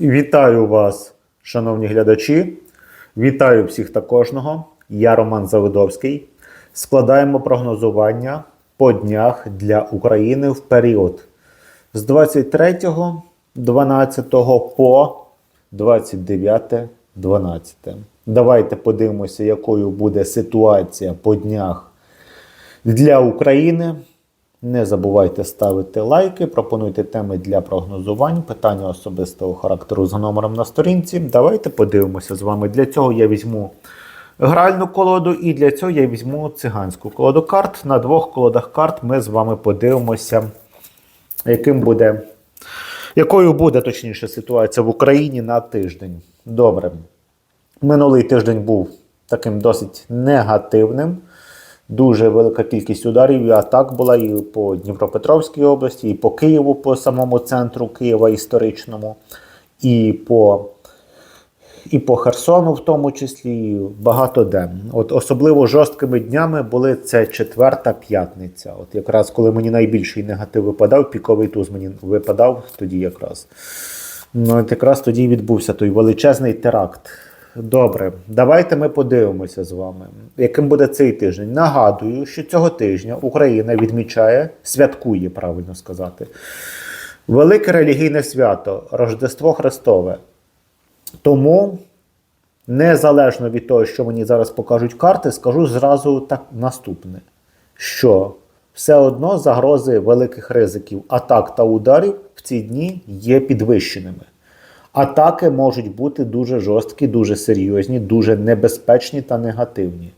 Вітаю вас, шановні глядачі. Вітаю всіх та кожного. Я Роман Завидовський. Складаємо прогнозування по днях для України в період з 23.12 по 29.12. Давайте подивимося, якою буде ситуація по днях для України. Не забувайте ставити лайки, пропонуйте теми для прогнозувань, питання особистого характеру за номером на сторінці. Давайте подивимося з вами. Для цього я візьму гральну колоду, і для цього я візьму циганську колоду карт. На двох колодах карт ми з вами подивимося, яким буде, якою буде точніше ситуація в Україні на тиждень. Добре. Минулий тиждень був таким досить негативним. Дуже велика кількість ударів і атак була і по Дніпропетровській області, і по Києву, по самому центру Києва історичному, і по і по Херсону, в тому числі, і багато де. От особливо жорсткими днями були це четверта п'ятниця. От якраз коли мені найбільший негатив випадав, піковий туз мені випадав тоді якраз. Ну, от якраз тоді відбувся той величезний теракт. Добре, давайте ми подивимося з вами, яким буде цей тиждень. Нагадую, що цього тижня Україна відмічає, святкує, правильно сказати, велике релігійне свято Рождество Христове. Тому, незалежно від того, що мені зараз покажуть карти, скажу зразу так наступне: що все одно загрози великих ризиків, атак та ударів в ці дні є підвищеними. Атаки можуть бути дуже жорсткі, дуже серйозні, дуже небезпечні та негативні.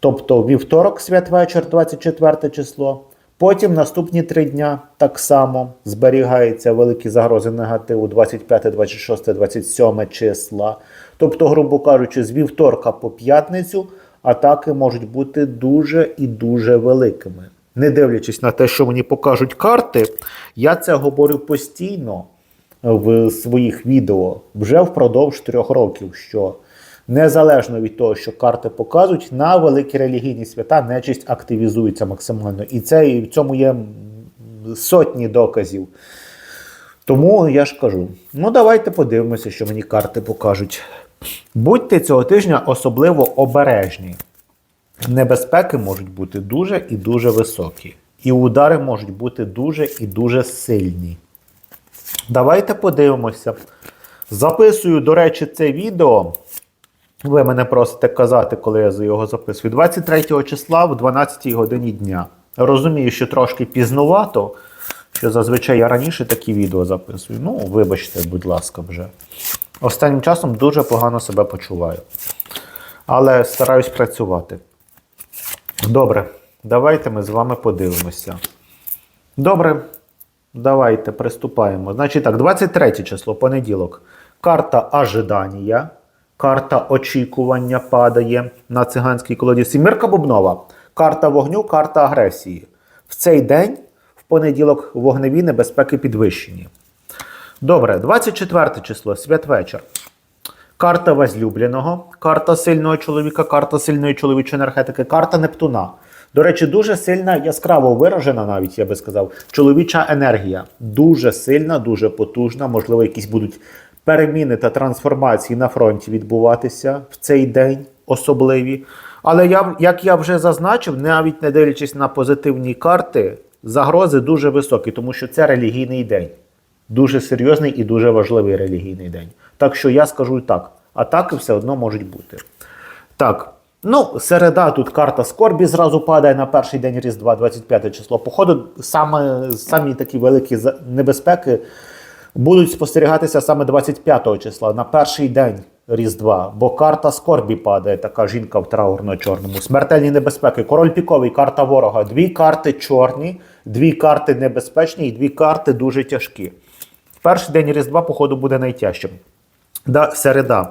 Тобто вівторок, святвечір, 24 число. Потім наступні три дня так само зберігаються великі загрози негативу 25, 26, 27 числа. Тобто, грубо кажучи, з вівторка по п'ятницю атаки можуть бути дуже і дуже великими. Не дивлячись на те, що мені покажуть карти, я це говорю постійно в своїх відео вже впродовж трьох років, що незалежно від того, що карти показують, на великі релігійні свята нечисть активізується максимально. І це і в цьому є сотні доказів. Тому я ж кажу: ну давайте подивимося, що мені карти покажуть. Будьте цього тижня особливо обережні. Небезпеки можуть бути дуже і дуже високі. І удари можуть бути дуже і дуже сильні. Давайте подивимося. Записую, до речі, це відео. Ви мене просите казати, коли я за його записую. 23 числа в 12 годині дня. Розумію, що трошки пізнувато, що зазвичай я раніше такі відео записую. Ну, вибачте, будь ласка, вже. Останнім часом дуже погано себе почуваю. Але стараюсь працювати. Добре, давайте ми з вами подивимося. Добре. Давайте приступаємо. Значить так, 23 число, понеділок. Карта ожидання, карта очікування падає на циганській колоді. Сімірка Бубнова. Карта вогню, карта агресії. В цей день, в понеділок, вогневі небезпеки підвищені. Добре, 24 число, святвечір. Карта возлюбленого, карта сильного чоловіка, карта сильної чоловічої енергетики, карта Нептуна. До речі, дуже сильна, яскраво виражена, навіть я би сказав, чоловіча енергія. Дуже сильна, дуже потужна. Можливо, якісь будуть переміни та трансформації на фронті відбуватися в цей день, особливі. Але я, як я вже зазначив, навіть не дивлячись на позитивні карти, загрози дуже високі, тому що це релігійний день. Дуже серйозний і дуже важливий релігійний день. Так що я скажу так: атаки все одно можуть бути. Так. Ну, середа тут карта скорбі зразу падає на перший день Різдва, 25 число. Походу, саме самі такі великі небезпеки будуть спостерігатися саме 25 числа, на перший день Різдва. Бо карта скорбі падає, така жінка в траурно-чорному. Смертельні небезпеки. Король піковий, карта ворога. Дві карти чорні, дві карти небезпечні і дві карти дуже тяжкі. Перший день Різдва, походу, буде найтяжчим. Да, середа.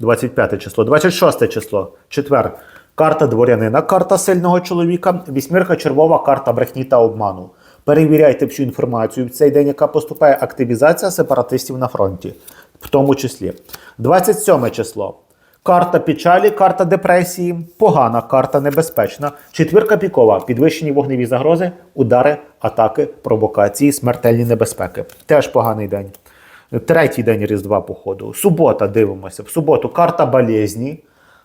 25 число, 26 число, четвер. Карта дворянина, карта сильного чоловіка, вісьмірка червова, карта брехні та обману. Перевіряйте всю інформацію в цей день, яка поступає активізація сепаратистів на фронті, в тому числі. 27 число. Карта печалі, карта депресії, погана карта небезпечна. Четвірка пікова, підвищені вогневі загрози, удари, атаки, провокації, смертельні небезпеки. Теж поганий день. Третій день Різдва походу. Субота дивимося. В суботу карта болезні.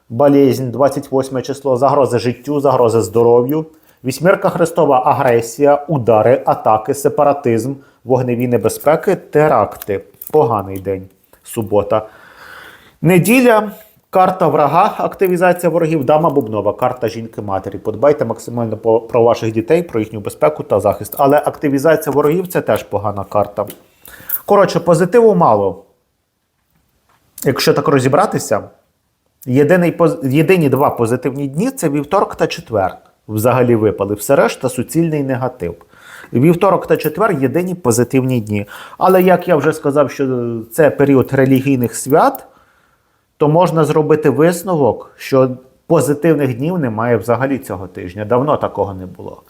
Болезнь, 28 число, загрози життю, загрози здоров'ю. Вісьмірка Христова, агресія, удари, атаки, сепаратизм, вогневі небезпеки, теракти. Поганий день. Субота. Неділя. Карта врага, активізація ворогів, дама бубнова, карта жінки-матері. Подбайте максимально про ваших дітей, про їхню безпеку та захист. Але активізація ворогів це теж погана карта. Коротше, позитиву мало. Якщо так розібратися, єдиний, єдині два позитивні дні це вівторок та четвер. Взагалі випали. Все решта суцільний негатив. Вівторок та четвер єдині позитивні дні. Але як я вже сказав, що це період релігійних свят, то можна зробити висновок, що позитивних днів немає взагалі цього тижня. Давно такого не було.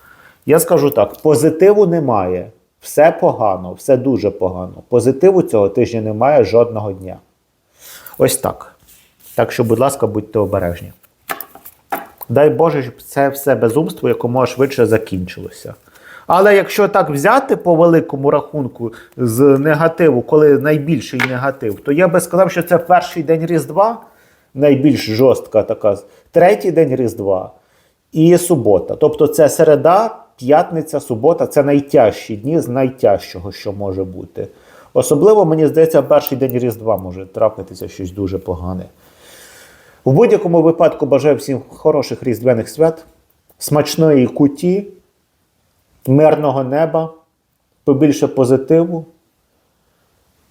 Я скажу так: позитиву немає. Все погано, все дуже погано. Позитиву цього тижня немає жодного дня. Ось так. Так що, будь ласка, будьте обережні. Дай Боже, щоб це все безумство якомога швидше закінчилося. Але якщо так взяти по великому рахунку з негативу, коли найбільший негатив, то я би сказав, що це перший день Різдва, найбільш жорстка така, третій день Різдва і субота. Тобто це середа, п'ятниця, субота це найтяжчі дні з найтяжчого, що може бути. Особливо, мені здається, перший день Різдва може трапитися щось дуже погане. В будь-якому випадку бажаю всім хороших різдвяних свят, смачної куті, мирного неба, побільше позитиву.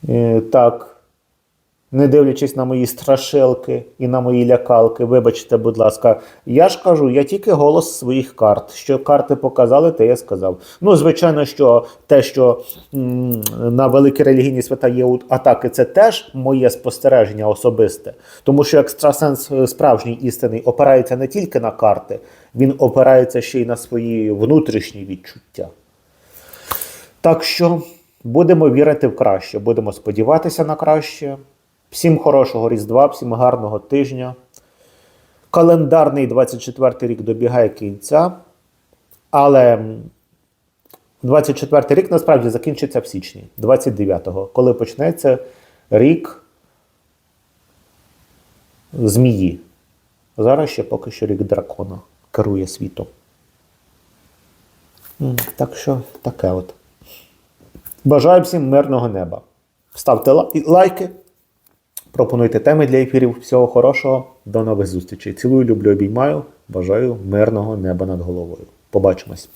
Е, Так, не дивлячись на мої страшилки і на мої лякалки, вибачте, будь ласка, я ж кажу, я тільки голос своїх карт. Що карти показали, те я сказав. Ну, звичайно, що те, що м, на великі релігійні свята є атаки, це теж моє спостереження особисте. Тому що екстрасенс е, справжній істинний опирається не тільки на карти, він опирається ще й на свої внутрішні відчуття. Так що будемо вірити в краще, будемо сподіватися на краще. Всім хорошого Різдва, всім гарного тижня. Календарний 24 рік добігає кінця. Але м, 24 рік насправді закінчиться в січні, 29-го, коли почнеться рік змії. Зараз ще поки що рік дракона керує світом. Так що таке от. Бажаю всім мирного неба. Ставте лайки, пропонуйте теми для ефірів. Всього хорошого, до нових зустрічей. Цілую, люблю, обіймаю. Бажаю мирного неба над головою. Побачимось.